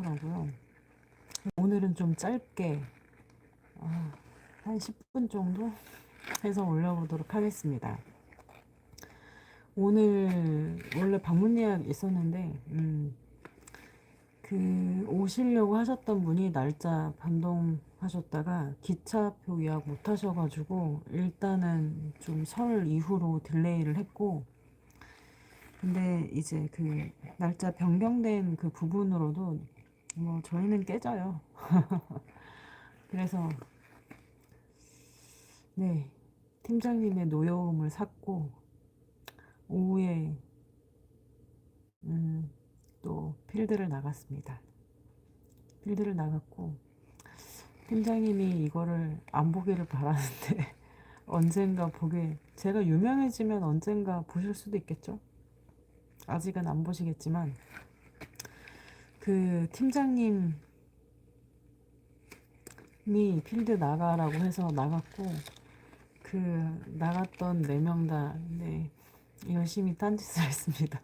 많더라고요. 오늘은 좀 짧게 아, 한 10분 정도 해서 올려보도록 하겠습니다. 오늘 원래 방문 예약 있었는데 음, 그 오시려고 하셨던 분이 날짜 변동하셨다가 기차표 예약 못 하셔가지고 일단은 좀 설 이후로 딜레이를 했고 근데 이제 그 날짜 변경된 그 부분으로도 뭐 저희는 깨져요. 그래서 네 팀장님의 노여움을 샀고 오후에 음, 또 필드를 나갔습니다. 필드를 나갔고 팀장님이 이거를 안 보기를 바라는데 언젠가 보게 제가 유명해지면 언젠가 보실 수도 있겠죠. 아직은 안 보시겠지만 그 팀장님이 필드 나가라고 해서 나갔고 그 나갔던 네 명 다 네, 열심히 딴짓을 했습니다.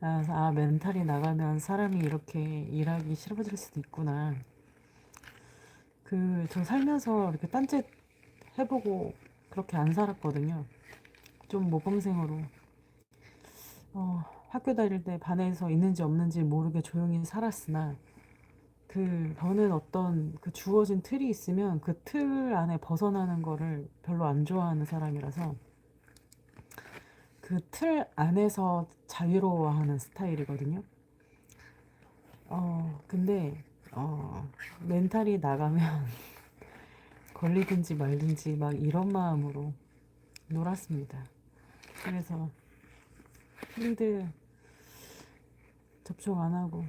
아, 아, 멘탈이 나가면 사람이 이렇게 일하기 싫어질 수도 있구나. 그, 저 살면서 이렇게 딴짓 해보고 그렇게 안 살았거든요. 좀 모범생으로. 어, 학교 다닐 때 반에서 있는지 없는지 모르게 조용히 살았으나, 그, 저는 어떤 그 주어진 틀이 있으면 그 틀 안에 벗어나는 거를 별로 안 좋아하는 사람이라서, 그 틀 안에서 자유로워하는 스타일이거든요. 어, 근데, 어, 멘탈이 나가면 걸리든지 말든지 막 이런 마음으로 놀았습니다. 그래서 필드 접촉 안 하고,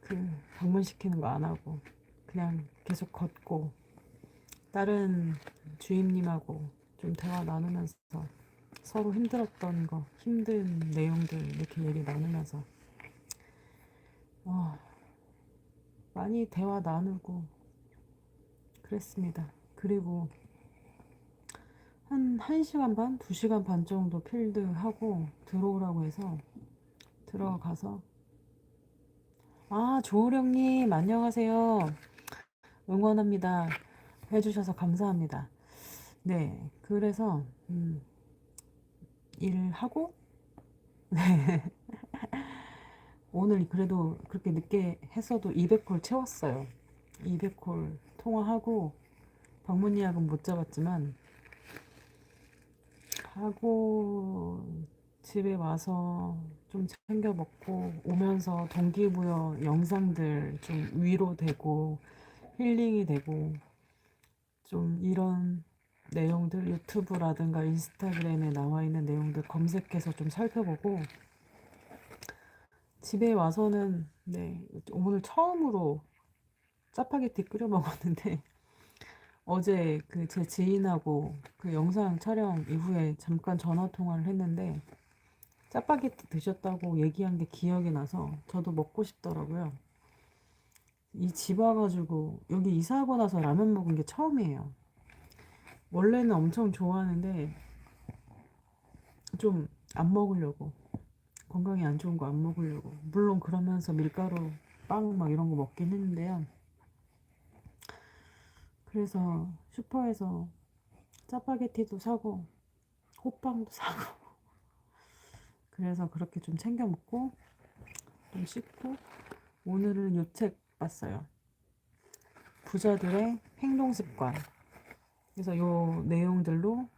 그 방문시키는 거 안 하고, 그냥 계속 걷고, 다른 주임님하고 좀 대화 나누면서 서로 힘들었던 거, 힘든 내용들 이렇게 얘기 나누면서 어, 많이 대화 나누고 그랬습니다. 그리고 한 1시간 반, 2시간 반 정도 필드 하고 들어오라고 해서 들어가서 아, 조우령님 안녕하세요. 응원합니다. 해주셔서 감사합니다. 네, 그래서 음, 일하고 네. 오늘 그래도 그렇게 늦게 했어도 200콜 채웠어요. 200콜 통화하고 방문 예약은 못 잡았지만 하고 집에 와서 좀 챙겨 먹고 오면서 동기부여 영상들 좀 위로되고 힐링이 되고 좀 이런 내용들 유튜브라든가 인스타그램에 나와 있는 내용들 검색해서 좀 살펴보고 집에 와서는 네 오늘 처음으로 짜파게티 끓여 먹었는데 어제 그 제 지인하고 그 영상 촬영 이후에 잠깐 전화 통화를 했는데 짜파게티 드셨다고 얘기한 게 기억이 나서 저도 먹고 싶더라고요. 이 집 와가지고 여기 이사하고 나서 라면 먹은 게 처음이에요. 원래는 엄청 좋아하는데 좀 안 먹으려고 건강에 안 좋은 거 안 먹으려고 물론 그러면서 밀가루 빵 막 이런 거 먹긴 했는데요. 그래서 슈퍼에서 짜파게티도 사고 호빵도 사고 그래서 그렇게 좀 챙겨 먹고 좀 씻고 오늘은 요 책 봤어요. 부자들의 행동 습관. 그래서 요 내용들로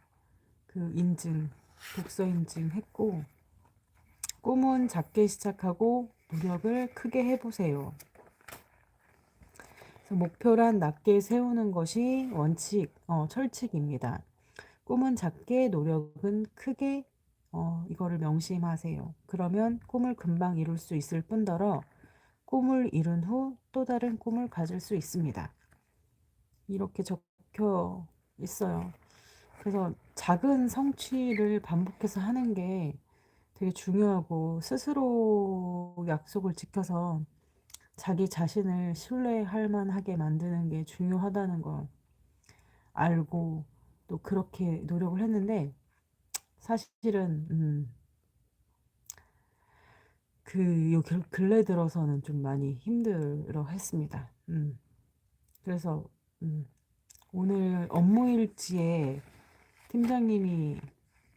그 인증, 독서 인증 했고 꿈은 작게 시작하고 노력을 크게 해보세요. 목표란 낮게 세우는 것이 원칙, 어, 철칙입니다. 꿈은 작게, 노력은 크게, 어, 이거를 명심하세요. 그러면 꿈을 금방 이룰 수 있을 뿐더러 꿈을 이룬 후 또 다른 꿈을 가질 수 있습니다. 이렇게 적혀 있어요. 그래서 작은 성취를 반복해서 하는 게 되게 중요하고 스스로 약속을 지켜서 자기 자신을 신뢰할 만하게 만드는 게 중요하다는 걸 알고 또 그렇게 노력을 했는데 사실은 음, 그, 요 근- 근래 들어서는 좀 많이 힘들어 했습니다. 음. 그래서, 음, 오늘 업무 일지에 팀장님이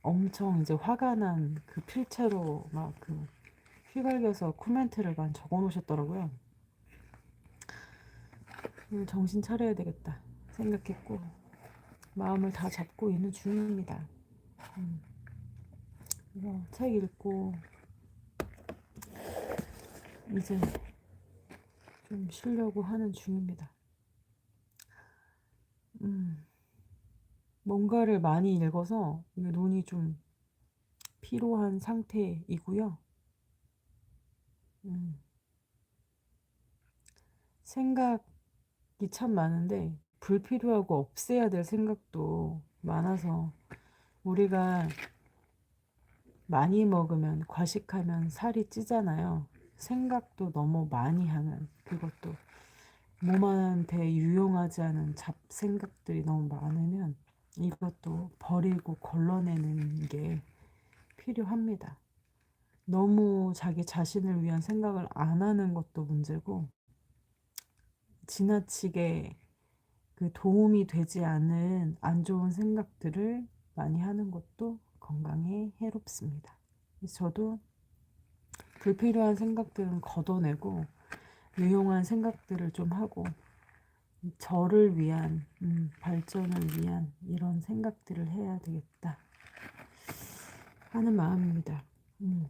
엄청 이제 화가 난 그 필체로 막 그 휘갈겨서 코멘트를 많이 적어 놓으셨더라고요. 음, 정신 차려야 되겠다 생각했고, 마음을 다 잡고 있는 중입니다. 음, 책 읽고, 이제 좀 쉬려고 하는 중입니다. 음, 뭔가를 많이 읽어서 눈이 좀 피로한 상태이고요. 음, 생각이 참 많은데 불필요하고 없애야 될 생각도 많아서 우리가 많이 먹으면 과식하면 살이 찌잖아요. 생각도 너무 많이 하면 그것도 몸한테 유용하지 않은 잡생각들이 너무 많으면 이것도 버리고 걸러내는 게 필요합니다. 너무 자기 자신을 위한 생각을 안 하는 것도 문제고 지나치게 그 도움이 되지 않은 안 좋은 생각들을 많이 하는 것도 건강에 해롭습니다. 저도 불필요한 생각들은 걷어내고 유용한 생각들을 좀 하고 저를 위한 음, 발전을 위한 이런 생각들을 해야 되겠다 하는 마음입니다. 음.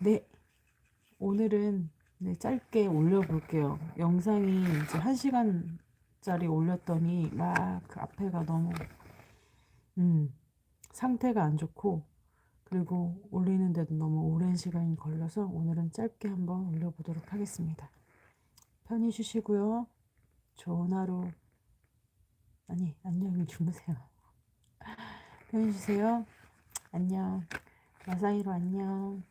네, 오늘은 네, 짧게 올려볼게요. 영상이 이제 한 시간짜리 올렸더니 막 그 앞에가 너무 음, 상태가 안 좋고 그리고 올리는데도 너무 오랜 시간이 걸려서 오늘은 짧게 한번 올려보도록 하겠습니다. 편히 쉬시고요. 좋은 하루 아니 안녕히 주무세요. 편히 쉬세요. 안녕. 마사이로 안녕.